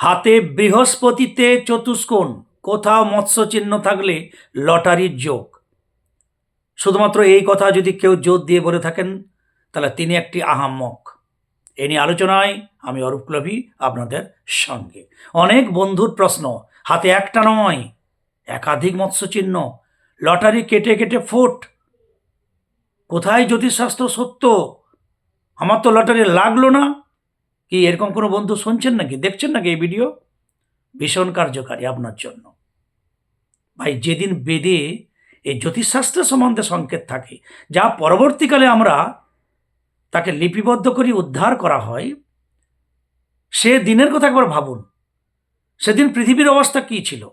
হাতে বৃহস্পতিতে চতুষ্কোণ, কোথাও মৎস্য চিহ্ন থাকলে লটারির যোগ। শুধুমাত্র এই কথা যদি কেউ জোর দিয়ে বলে থাকেন, তাহলে তিনি একটি আহাম্মক। এ নিয়ে আলোচনায় আমি অরূপ আপনাদের সঙ্গে। অনেক বন্ধুর প্রশ্ন, হাতে একটা নয়, একাধিক মৎস্য চিহ্ন লটারি কেটে কেটে ফুট। কোথায় জ্যোতিষশাস্ত্র সত্য? আমার তো লটারি লাগল না। কি এরকম কোনো বন্ধু শুনছেন নাকি? দেখছেন নাকি এই ভিডিও? ভীষণ কার্যকারী আপনার জন্য। ভাই, যেদিন বেদে এই জ্যোতিষশাস্ত্র সম্বন্ধে সংকেত থাকে, যা পরবর্তীকালে আমরা তাকে লিপিবদ্ধ করি, উদ্ধার করা হয়, সে দিনের কথা একবার ভাবুন। সেদিন পৃথিবীর অবস্থা কী ছিল?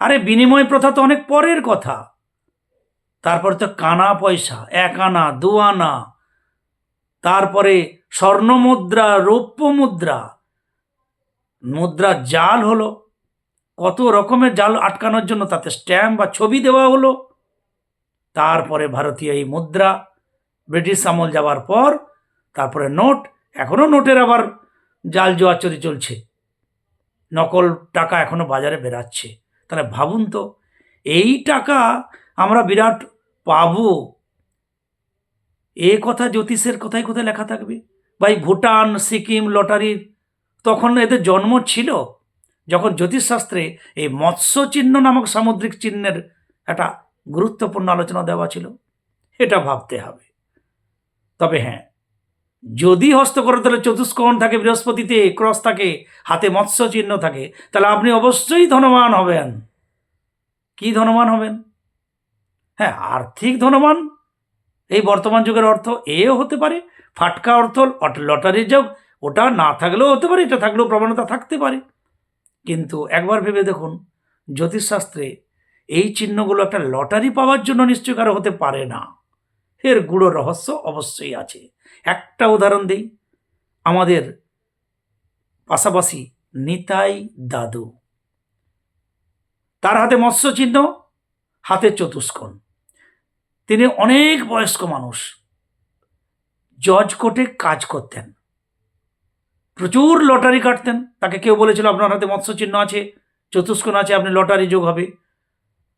আরে, বিনিময় প্রথা তো অনেক পরের কথা। তারপরে তো কানা পয়সা, এক আনা, দু আনা তারপরে স্বর্ণ মুদ্রা রৌপ্য মুদ্রা মুদ্রা জাল হলো। কত রকমের জাল আটকানোর জন্য তাতে স্ট্যাম্প বা ছবি দেওয়া হলো। তারপরে ভারতীয় এই মুদ্রা, ব্রিটিশ আমল যাওয়ার পর, তারপরে নোট এখনও নোটের আবার জাল জোয়াচুরি চলছে। নকল টাকা এখনও বাজারে বেরাচ্ছে। তাহলে ভাবুন তো, এই টাকা আমরা বিরাট পাবো এ কথা জ্যোতিষের কোথায় কোথায় লেখা থাকবে? ভাই, ভুটান, সিকিম লটারির তখন এদের জন্ম ছিল যখন জ্যোতিষশাস্ত্রে এই মৎস্য চিহ্ন নামক সামুদ্রিক চিহ্নের একটা গুরুত্বপূর্ণ আলোচনা দেওয়া ছিল। এটা ভাবতে হবে। তবে হ্যাঁ যদি হস্তকরতলে চতুষ্কোণ থাকে, বৃহস্পতিতে ক্রস থাকে, হাতে মৎস্য চিহ্ন থাকে, তাহলে আপনি অবশ্যই ধনবান হবেন। কি ধনবান হবেন? হ্যাঁ আর্থিক ধনবান এই বর্তমান যুগের অর্থ এও হতে পারে, ফাটকা অর্থ লটারির যোগ, ওটা না থাকলেও হতে পারে, এটা থাকলেও প্রবণতা থাকতে পারে। কিন্তু একবার ভেবে দেখুন, জ্যোতিষশাস্ত্রে এই চিহ্নগুলো একটা লটারি পাওয়ার জন্য নিশ্চয় কারও হতে পারে না। এর গুড়ো রহস্য অবশ্যই আছে। একটা উদাহরণ দিই, আমাদের পাশাপাশি নিতাই দাদু। তার হাতে মৎস্য চিহ্ন হাতে চতুষ্কোণ। তিনি অনেক বয়স্ক মানুষ। জজ কোর্টে কাজ করতেন। প্রচুর লটারি কাটতেন। তাকে কেউ বলেছিল, আপনার হাতে মৎস্য চিহ্ন আছে, চতুষ্কোণ আছে, আপনি লটারি যোগ হবে।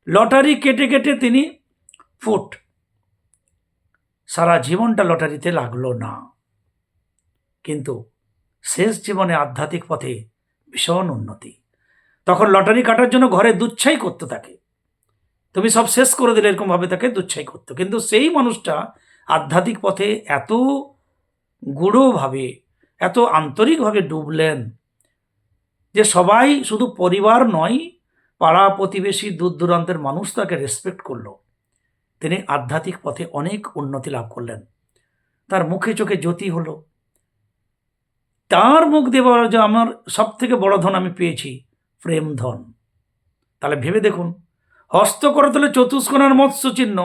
লটারি কেটে কেটে তিনি ফুট। সারা জীবনটা লটারিতে লাগল না। কিন্তু শেষ জীবনে আধ্যাত্মিক পথে ভীষণ উন্নতি। তখন লটারি কাটার জন্য ঘরে দুচ্ছাই করতে থাকে তুমি সব শেষ করে দিলে এরকমভাবে তাকে দুচ্ছাই করতো। কিন্তু সেই মানুষটা আধ্যাত্মিক পথে এত গূঢ়ভাবে, এত আন্তরিকভাবে ডুবলেন যে সবাই শুধু পরিবার নয়, পাড়া প্রতিবেশী দূর দূরান্তের মানুষ তাকে রেসপেক্ট করল। তিনি আধ্যাত্মিক পথে অনেক উন্নতি লাভ করলেন। তার মুখে চোখে জ্যোতি হলো। তার মুখ দিয়ে যে আমার সব থেকে বড় ধন আমি পেয়েছি, প্রেম ধন। তাহলে ভেবে দেখুন হস্ত করতলে চতুষ্কোণার মৎস্য চিহ্ন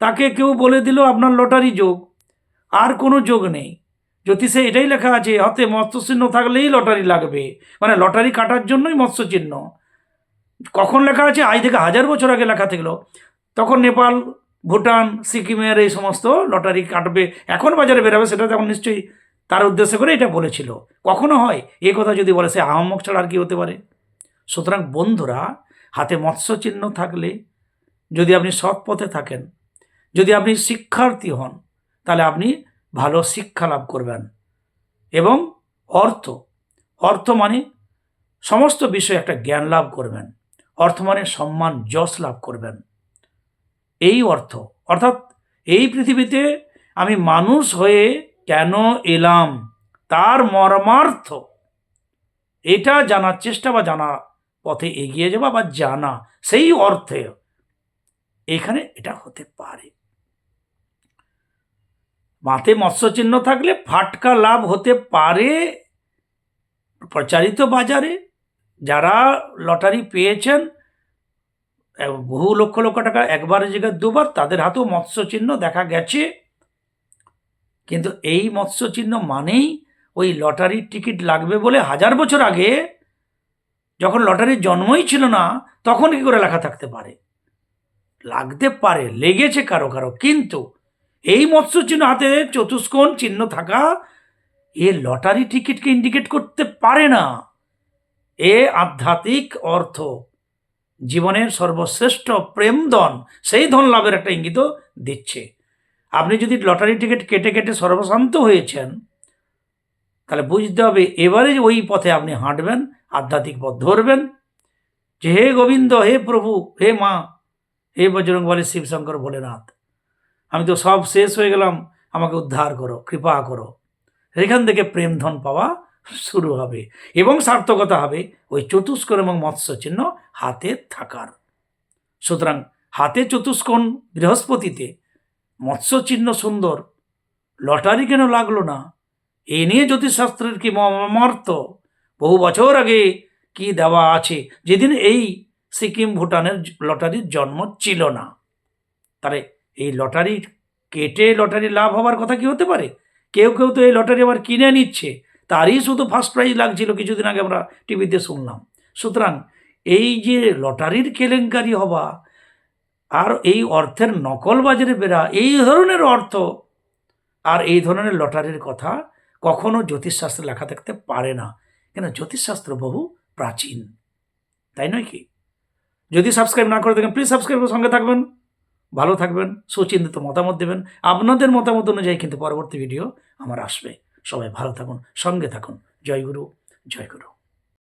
তাকে কেউ বলে দিল, আপনার লটারি যোগ। আর কোনো যোগ নেই। জ্যোতিষে এটাই লেখা আছে, হাতে মৎস্য চিহ্ন থাকলেই লটারি লাগবে। মানে লটারি কাটার জন্যই মৎস্য চিহ্ন কখন লেখা আছে? আজ থেকে হাজার বছর আগে লেখা থাকল। তখন নেপাল, ভুটান, সিকিমের এই সমস্ত লটারি কাটবে, এখন বাজারে বেরোবে, সেটা তখন নিশ্চয়ই তার উদ্দেশ্য করে এটা বলেছিল। কখনো হয়? এ কথা যদি বলে, সে আহম্মক ছাড়া আর কি হতে পারে? সুতরাং বন্ধুরা হাতে মৎস্য চিহ্ন থাকলে যদি আপনি সৎ পথে থাকেন, যদি আপনি শিক্ষার্থী হন, তাহলে আপনি ভালো শিক্ষা লাভ করবেন। এবং অর্থ অর্থ মানে সমস্ত বিষয়ে একটা জ্ঞান লাভ করবেন। অর্থ মানে সম্মান, যশ লাভ করবেন। এই অর্থ, অর্থাৎ এই পৃথিবীতে আমি মানুষ হয়ে কেন এলাম? তার মর্মার্থ। এটা জানার চেষ্টা বা জানা পথে এগিয়ে যাওয়া বা জানা সেই অর্থে এখানে এটা হতে পারে। মাথে মৎস্য চিহ্ন থাকলে ফাটকা লাভ হতে পারে প্রচারিত বাজারে। যারা লটারি পেয়েছেন বহু লক্ষ লক্ষ টাকা একবারের জায়গায় দুবার তাদের হাতেও মৎস্য চিহ্ন দেখা গেছে। কিন্তু এই মৎস্য চিহ্ন মানেই ওই লটারির টিকিট লাগবে বলে হাজার বছর আগে যখন লটারির জন্মই ছিল না, তখন কি করে লেখা থাকতে পারে? লাগতে পারে, লেগেছে কারও কারও, কিন্তু এই মৎস্য চিহ্ন হাতে চতুষ্কোণ চিহ্ন থাকা এ লটারি টিকিটকে ইন্ডিকেট করতে পারে না। এ আধ্যাত্মিক অর্থ, জীবনের সর্বশ্রেষ্ঠ প্রেম ধন সেই ধন লাভের একটা ইঙ্গিত দিচ্ছে। আপনি যদি লটারি টিকিট কেটে কেটে সর্বশান্ত হয়েছেন, তাহলে বুঝতে হবে এবারে ওই পথে আপনি হাঁটবেন আধ্যাত্মিক পথ ধরবেন। যে হে গোবিন্দ, হে প্রভু, হে মা, হে বজরং বলে শিবশঙ্কর ভোলেনাথ, আমি তো সব শেষ হয়ে গেলাম, আমাকে উদ্ধার করো, কৃপা করো। এখান থেকে প্রেম ধন পাওয়া শুরু হবে এবং সার্থকতা হবে ওই চতুষ্কোণ এবং মৎস্য চিহ্ন হাতে থাকার। সুতরাং হাতে চতুষ্কোণ বৃহস্পতিতে মৎস্য চিহ্ন সুন্দর, লটারি কেন লাগল না? এ নিয়ে জ্যোতিষশাস্ত্রের কি মর্মার্থ বহু বছর আগে কি দেওয়া আছে? যেদিন এই সিকিম ভুটানের লটারির জন্ম ছিল না। তাহলে এই লটারি কেটে লটারি লাভ হওয়ার কথা কি হতে পারে? কেউ কেউ তো এই লটারি আবার কিনে নিচ্ছে। তারই শুধু ফার্স্ট প্রাইজ লাগছিল কিছুদিন আগে আমরা টিভিতে শুনলাম। সুতরাং এই যে লটারির কেলেঙ্কারি হওয়া আর এই অর্থের নকল বাজারে বেরা এই ধরনের অর্থ আর এই ধরনের লটারির কথা কখনো জ্যোতিষশাস্ত্রে লেখা থাকতে পারে না। কেন? জ্যোতিষশাস্ত্র বহু প্রাচীন, তাই নয় কি? যদি সাবস্ক্রাইব না করে থাকেন প্লিজ সাবস্ক্রাইব সঙ্গে থাকবেন, ভালো থাকবেন, সুচিন্তিত মতামত দেবেন, আপনাদের মতামত অনুযায়ী কিন্তু পরবর্তী ভিডিও আমার আসবে। সবাই ভালো থাকুন, সঙ্গে থাকুন। জয় গুরু জয় গুরু।